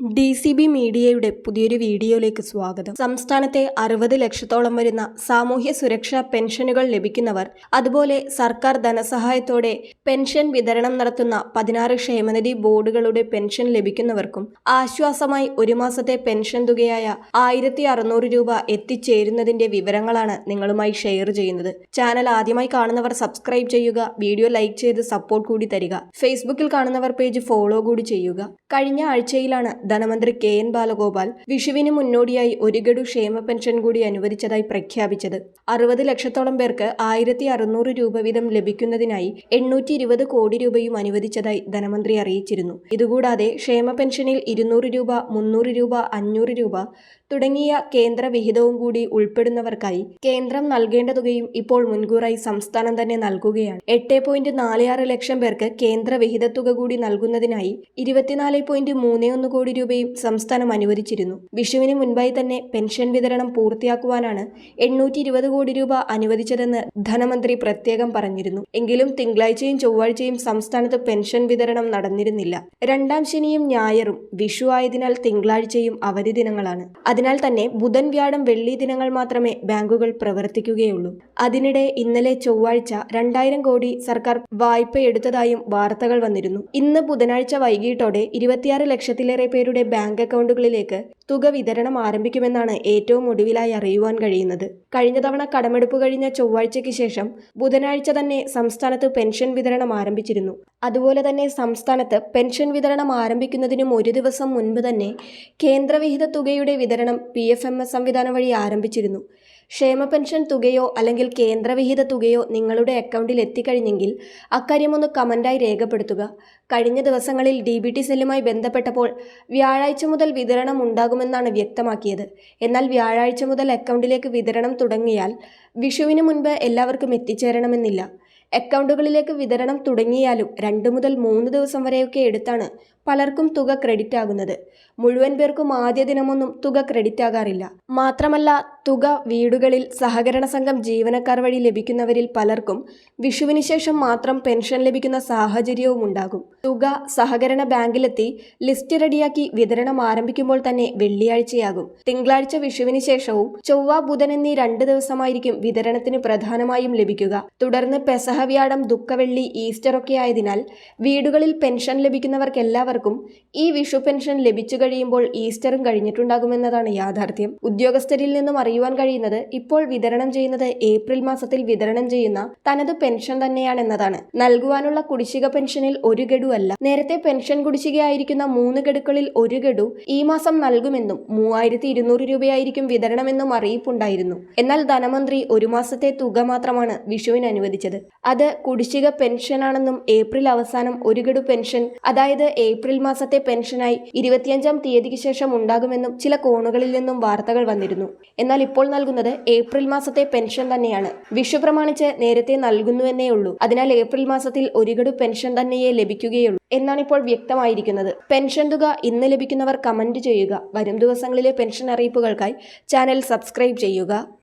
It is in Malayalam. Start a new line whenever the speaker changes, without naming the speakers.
ഡി സി ബി മീഡിയയുടെ പുതിയൊരു വീഡിയോയിലേക്ക് സ്വാഗതം. സംസ്ഥാനത്തെ അറുപത് ലക്ഷത്തോളം വരുന്ന സാമൂഹ്യ സുരക്ഷാ പെൻഷനുകൾ ലഭിക്കുന്നവർ അതുപോലെ സർക്കാർ ധനസഹായത്തോടെ പെൻഷൻ വിതരണം നടത്തുന്ന പതിനാറ് ക്ഷേമനിധി ബോർഡുകളുടെ പെൻഷൻ ലഭിക്കുന്നവർക്കും ആശ്വാസമായി ഒരു മാസത്തെ പെൻഷൻ തുകയായ ആയിരത്തി അറുന്നൂറ് രൂപ എത്തിച്ചേരുന്നതിന്റെ വിവരങ്ങളാണ് നിങ്ങളുമായി ഷെയർ ചെയ്യുന്നത്. ചാനൽ ആദ്യമായി കാണുന്നവർ സബ്സ്ക്രൈബ് ചെയ്യുക വീഡിയോ ലൈക്ക് ചെയ്ത് സപ്പോർട്ട് കൂടി തരിക. ഫേസ്ബുക്കിൽ കാണുന്നവർ പേജ് ഫോളോ കൂടി ചെയ്യുക. കഴിഞ്ഞ ആഴ്ചയിലാണ് ധനമന്ത്രി കെ എൻ ബാലഗോപാൽ വിഷുവിന് മുന്നോടിയായി ഒരു ഗഡു ക്ഷേമ പെൻഷൻ കൂടി അനുവദിച്ചതായി പ്രഖ്യാപിച്ചത്. അറുപത് ലക്ഷത്തോളം പേർക്ക് ആയിരത്തി അറുന്നൂറ് രൂപ വീതം ലഭിക്കുന്നതിനായി എണ്ണൂറ്റി ഇരുപത് കോടി രൂപയും അനുവദിച്ചതായി ധനമന്ത്രി അറിയിച്ചിരുന്നു. ഇതുകൂടാതെ ക്ഷേമ പെൻഷനിൽ ഇരുന്നൂറ് രൂപ മുന്നൂറ് രൂപ അഞ്ഞൂറ് രൂപ തുടങ്ങിയ കേന്ദ്ര വിഹിതവും കൂടി ഉൾപ്പെടുന്നവർക്കായി കേന്ദ്രം നൽകേണ്ട തുകയും ഇപ്പോൾ മുൻകൂറായി സംസ്ഥാനം തന്നെ നൽകുകയാണ്. എട്ട് പോയിന്റ് നാല് ആറ് ലക്ഷം പേർക്ക് കേന്ദ്ര വിഹിത തുക കൂടി നൽകുന്നതിനായി ഇരുപത്തിനാല് പോയിന്റ് മൂന്ന് ഒന്ന് കോടി രൂപയും സംസ്ഥാനം അനുവദിച്ചിരുന്നു. വിഷുവിന് മുൻപായി തന്നെ പെൻഷൻ വിതരണം പൂർത്തിയാക്കുവാനാണ് എണ്ണൂറ്റി ഇരുപത് കോടി രൂപ അനുവദിച്ചതെന്ന് ധനമന്ത്രി പ്രത്യേകം പറഞ്ഞിരുന്നു. എങ്കിലും തിങ്കളാഴ്ചയും ചൊവ്വാഴ്ചയും സംസ്ഥാനത്ത് പെൻഷൻ വിതരണം നടന്നിരുന്നില്ല. രണ്ടാം ശനിയും ഞായറും വിഷു ആയതിനാൽ തിങ്കളാഴ്ചയും അവധി ദിനങ്ങളാണ്. അതിനാൽ തന്നെ ബുധൻ വ്യാഴം വെള്ളി ദിനങ്ങൾ മാത്രമേ ബാങ്കുകൾ പ്രവർത്തിക്കുകയുള്ളൂ. അതിനിടെ ഇന്നലെ ചൊവ്വാഴ്ച രണ്ടായിരം കോടി സർക്കാർ വായ്പ എടുത്തതായും വാർത്തകൾ വന്നിരുന്നു. ഇന്ന് ബുധനാഴ്ച വൈകിട്ടോടെ ഇരുപത്തിയാറ് ലക്ഷത്തിലേറെ പേരുടെ ബാങ്ക് അക്കൗണ്ടുകളിലേക്ക് തുക വിതരണം ആരംഭിക്കുമെന്നാണ് ഏറ്റവും ഒടുവിലായി അറിയുവാൻ കഴിയുന്നത്. കഴിഞ്ഞ തവണ കടമെടുപ്പ് കഴിഞ്ഞ ചൊവ്വാഴ്ചയ്ക്ക് ശേഷം ബുധനാഴ്ച തന്നെ സംസ്ഥാനത്ത് പെൻഷൻ വിതരണം ആരംഭിച്ചിരുന്നു. അതുപോലെ തന്നെ സംസ്ഥാനത്ത് പെൻഷൻ വിതരണം ആരംഭിക്കുന്നതിനും ഒരു ദിവസം മുൻപ് തന്നെ കേന്ദ്രവിഹിത തുകയുടെ വിതരണം പി എഫ് എം എസ് സംവിധാനം വഴി ആരംഭിച്ചിരുന്നു. ക്ഷേമ പെൻഷൻ തുകയോ അല്ലെങ്കിൽ കേന്ദ്രവിഹിത തുകയോ നിങ്ങളുടെ അക്കൗണ്ടിൽ എത്തിക്കഴിഞ്ഞെങ്കിൽ അക്കാര്യമൊന്ന് കമന്റായി രേഖപ്പെടുത്തുക. കഴിഞ്ഞ ദിവസങ്ങളിൽ ഡി ബി ടി സെല്ലുമായി ബന്ധപ്പെട്ടപ്പോൾ വ്യാഴാഴ്ച മുതൽ വിതരണം ഉണ്ടാകുമെന്നാണ് വ്യക്തമാക്കിയത്. എന്നാൽ വ്യാഴാഴ്ച മുതൽ അക്കൗണ്ടിലേക്ക് വിതരണം തുടങ്ങിയാൽ വിഷുവിന് മുൻപ് എല്ലാവർക്കും എത്തിച്ചേരണമെന്നില്ല. അക്കൗണ്ടുകളിലേക്ക് വിതരണം തുടങ്ങിയാലും രണ്ട് മുതൽ മൂന്ന് ദിവസം വരെയൊക്കെ എടുത്താണ് പലർക്കും തുക ക്രെഡിറ്റ് ആകുന്നത്. മുഴുവൻ പേർക്കും ആദ്യ ദിനമൊന്നും തുക ക്രെഡിറ്റ് ആകാറില്ല. മാത്രമല്ല തുക വീടുകളിൽ സഹകരണ സംഘം ജീവനക്കാർ വഴി ലഭിക്കുന്നവരിൽ പലർക്കും വിഷുവിന് ശേഷം മാത്രം പെൻഷൻ ലഭിക്കുന്ന സാഹചര്യവും ഉണ്ടാകും. തുക സഹകരണ ബാങ്കിലെത്തി ലിസ്റ്റ് റെഡിയാക്കി വിതരണം ആരംഭിക്കുമ്പോൾ തന്നെ വെള്ളിയാഴ്ചയാകും. തിങ്കളാഴ്ച വിഷുവിന് ശേഷവും ചൊവ്വ ബുധൻ എന്നീ രണ്ട് ദിവസമായിരിക്കും വിതരണത്തിന് പ്രധാനമായും ലഭിക്കുക. തുടർന്ന് പെസഹവ്യാടം ദുഃഖവെള്ളി ഈസ്റ്റർ ഒക്കെ ആയതിനാൽ വീടുകളിൽ പെൻഷൻ ലഭിക്കുന്നവർക്കെല്ലാവർക്കും ഈ വിഷു പെൻഷൻ ലഭിച്ചു കഴിയുമ്പോൾ ഈസ്റ്ററും കഴിഞ്ഞിട്ടുണ്ടാകുമെന്നതാണ് യാഥാർത്ഥ്യം. ഉദ്യോഗസ്ഥരിൽ നിന്നും അറിയുവാൻ കഴിയുന്നത് ഇപ്പോൾ വിതരണം ചെയ്യുന്നത് ഏപ്രിൽ മാസത്തിൽ വിതരണം ചെയ്യുന്ന തനത് പെൻഷൻ തന്നെയാണെന്നതാണ്. നൽകുവാനുള്ള കുടിശ്ശിക പെൻഷനിൽ ഒരു ഗഡു അല്ല. നേരത്തെ പെൻഷൻ കുടിശ്ശികയായിരിക്കുന്ന മൂന്ന് ഗഡുക്കളിൽ ഒരു ഗഡു ഈ മാസം നൽകുമെന്നും മൂവായിരത്തി ഇരുന്നൂറ് രൂപയായിരിക്കും വിതരണമെന്നും അറിയിപ്പുണ്ടായിരുന്നു. എന്നാൽ ധനമന്ത്രി ഒരു മാസത്തെ തുക മാത്രമാണ് വിഷുവിന് അനുവദിച്ചത്. അത് കുടിശ്ശിക പെൻഷനാണെന്നും ഏപ്രിൽ അവസാനം ഒരു ഗഡു പെൻഷൻ അതായത് ഏപ്രിൽ മാസത്തെ പെൻഷനായി ഇരുപത്തിയഞ്ചാം തീയതിക്ക് ശേഷം ഉണ്ടാകുമെന്നും ചില കോണുകളിൽ നിന്നും വാർത്തകൾ വന്നിരുന്നു. എന്നാൽ ഇപ്പോൾ നൽകുന്നത് ഏപ്രിൽ മാസത്തെ പെൻഷൻ തന്നെയാണ്. വിഷു പ്രമാണിച്ച് നേരത്തെ നൽകുന്നുവെന്നേ ഉള്ളൂ. അതിനാൽ ഏപ്രിൽ മാസത്തിൽ ഒരു ഗഡു പെൻഷൻ തന്നെയേ ലഭിക്കുകയുള്ളൂ എന്നാണ് ഇപ്പോൾ വ്യക്തമായിരിക്കുന്നത്. പെൻഷൻ തുക ഇന്ന് ലഭിക്കുന്നവർ കമന്റ് ചെയ്യുക. വരും ദിവസങ്ങളിലെ പെൻഷൻ അറിയിപ്പുകൾക്കായി ചാനൽ സബ്സ്ക്രൈബ് ചെയ്യുക.